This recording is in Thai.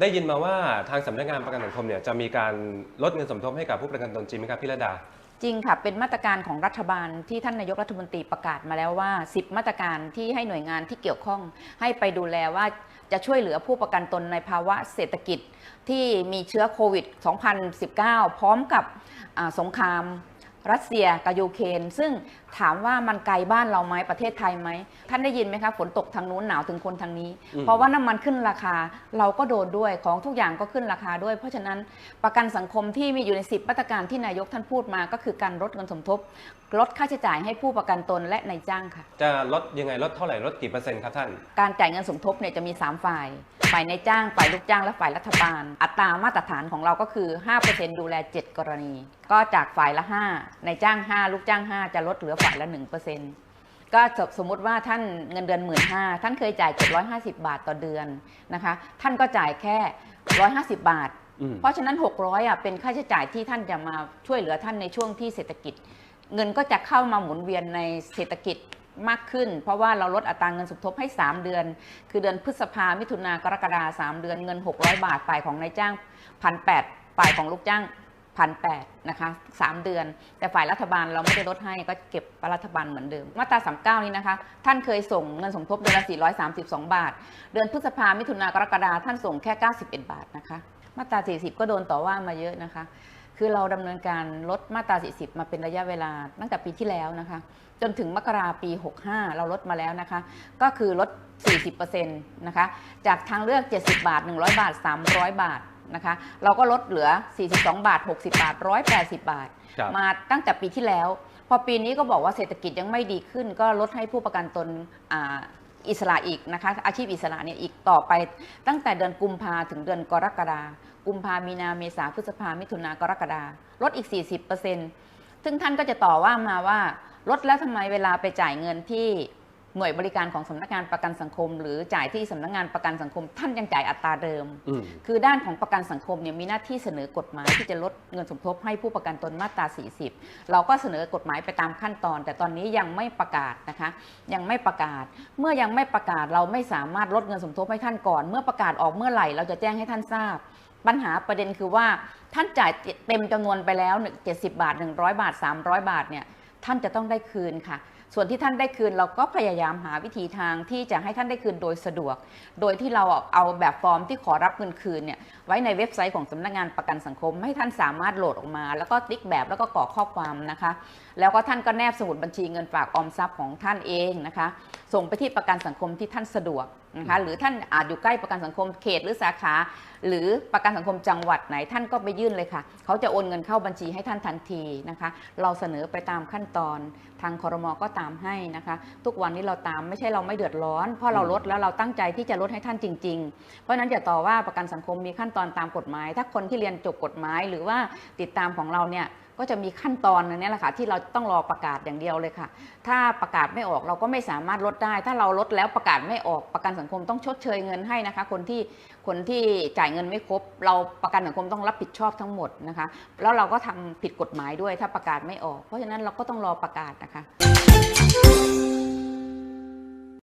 ได้ยินมาว่าทางสำนักงานประกันสังคมเนี่ยจะมีการลดเงินสมทบให้กับผู้ประกันตนจริงไหมครับพี่ระดา จริงค่ะ เป็นมาตรการของรัฐบาลที่ท่านนายกรัฐมนตรีประกาศมาแล้วว่า 10 มาตรการที่ให้หน่วยงานที่เกี่ยวข้อง ให้ไปดูแลว่าจะช่วยเหลือผู้ประกันตนในภาวะเศรษฐกิจที่มีเชื้อโควิด 2019 พร้อมกับสงคราม รัสเซียกับยูเครนซึ่งถามว่ามันไกลบ้านเราไหมประเทศไทยไหมท่านได้ยินไหมคะฝนตกทางนู้นหนาวถึงคนทางนี้อืมเพราะว่าน้ำมันขึ้นราคาเราก็โดนด้วยของทุกอย่างก็ขึ้นราคาด้วย เพราะฉะนั้นประกันสังคมที่มีอยู่ในสิบมาตรการที่นายกท่านพูดมาก็คือการลดเงินสมทบ ลดค่าใช้จ่ายให้ผู้ประกันตนและนายจ้างค่ะ จะลดยังไงลดเท่าไหร่ลดกี่เปอร์เซ็นต์ครับท่าน การจ่ายเงินสมทบเนี่ยจะมี 3 ฝ่าย ฝ่ายนายจ้าง ฝ่ายลูกจ้างและฝ่ายรัฐบาล อัตรามาตรฐานของเราก็คือ 5%ดูแล 7 กรณี ก็จากฝ่ายละ 5นายจ้าง 5 ลูกจ้าง 5 จะลดเหลือฝ่ายละ 1%ก็สมมติว่าท่านเงินเดือน1 5ื่นท่านเคยจ่าย 750 บาทต่อเดือนนะคะ ท่านก็จ่ายแค่ 150 บาทอืมเพราะฉะนั้น 600อะเป็นค่าใช้จ่ายที่ท่านจะมาช่วยเหลือท่านในช่วงที่เศรษฐกิจ เงินก็จะเข้ามาหมุนเวียนในเศรษฐกิจมากขึ้น เพราะว่าเราลดอัตราเงินสมทบให้ 3 เดือน คือเดือนพฤษภามิถุนากรกฎาสามเดือนเงิน 600 บาทฝ่ายของนายจ้างพันแฝ่ายของลูกจ้าง พันแปดนะคะสามเดือน แต่ฝ่ายรัฐบาลเราไม่ได้ลดให้ก็เก็บรัฐบาลเหมือนเดิม มาตรา 39 นี้นะคะ ท่านเคยส่งเงินสมทบเดือนละ 432 บาท เดือนพฤษภามิถุนากรกฎาท่านส่งแค่ 91 บาทนะคะ มาตรา 40 ก็โดนต่อว่ามาเยอะนะคะ คือเราดำเนินการลดมาตรา 40 มาเป็นระยะเวลาตั้งแต่ปีที่แล้วนะคะ จนถึงมกราปี 65 เราลดมาแล้วนะคะ ก็คือลด 40%นะคะ จากทางเลือก 70 บาท 100 บาท 300 บาท นะคะ เราก็ลดเหลือ 42 บาท 60 บาท 180 บาท ครับ มาตั้งแต่ปีที่แล้ว พอปีนี้ก็บอกว่าเศรษฐกิจยังไม่ดีขึ้น ก็ลดให้ผู้ประกันตนอ่าอิสระอีกนะคะ อาชีพอิสระเนี่ยอีกต่อไป ตั้งแต่เดือนกุมภาถึงเดือนกรกฎากุมภามีนาเมษาพฤษภามิถุนากรกฎาลดอีก 40%ซึ่งท่านก็จะต่อว่ามาว่าลดแล้วทำไมเวลาไปจ่ายเงินที่ หน่วยบริการของสำนักงานประกันสังคม หรือจ่ายที่สำนักงานประกันสังคม ท่านยังจ่ายอัตราเดิมอืมคือด้านของประกันสังคมเนี่ยมีหน้าที่เสนอกฎหมายที่จะลดเงินสมทบให้ผู้ประกันตนมาตรา 40 เราก็เสนอกฎหมายไปตามขั้นตอน แต่ตอนนี้ยังไม่ประกาศนะคะ ยังไม่ประกาศ เมื่อยังไม่ประกาศเราไม่สามารถลดเงินสมทบให้ท่านก่อน เมื่อประกาศออกเมื่อไหร่เราจะแจ้งให้ท่านทราบปัญหาประเด็นคือว่าท่านจ่ายเต็มจำนวนไปแล้ว 70 บาท 100 บาท 300 บาทเนี่ยท่านจะต้องได้คืนค่ะ ส่วนที่ท่านได้คืนเราก็พยายามหาวิธีทางที่จะให้ท่านได้คืนโดยสะดวก โดยที่เราเอาแบบฟอร์มที่ขอรับเงินคืนเนี่ยไว้ในเว็บไซต์ของสำนักงานประกันสังคม ให้ท่านสามารถโหลดออกมา แล้วก็ติ๊กแบบแล้วก็กรอกข้อความนะคะ แล้วก็ท่านก็แนบสมุดบัญชีเงินฝากออมทรัพย์ของท่านเองนะคะ ส่งไปที่ประกันสังคมที่ท่านสะดวก นะคะหรือท่านอาจอยู่ใกล้ประกันสังคมเขตหรือสาขา หรือประกันสังคมจังหวัดไหนท่านก็ไปยื่นเลยค่ะ เขาจะโอนเงินเข้าบัญชีให้ท่านทันทีนะคะ เราเสนอไปตามขั้นตอนทางคอรมอก็ตามให้นะคะ ทุกวันนี้เราตามไม่ใช่เราไม่เดือดร้อน เพราะเราลดแล้วเราตั้งใจที่จะลดให้ท่านจริง ๆ เพราะนั้นอย่าต่อว่าประกันสังคมมีขั้นตอนตามกฎหมาย ถ้าคนที่เรียนจบกฎหมาย หรือว่าติดตามของเราเนี่ย ก็จะมีขั้นตอนอันนี้แหละค่ะที่เราต้องรอประกาศอย่างเดียวเลยค่ะ ถ้าประกาศไม่ออกเราก็ไม่สามารถลดได้ ถ้าเราลดแล้วประกาศไม่ออกประกันสังคมต้องชดเชยเงินให้นะคะ คนที่คนที่จ่ายเงินไม่ครบ เราประกันสังคมต้องรับผิดชอบทั้งหมดนะคะ แล้วเราก็ทำผิดกฎหมายด้วยถ้าประกาศไม่ออก เพราะฉะนั้นเราก็ต้องรอประกาศนะคะ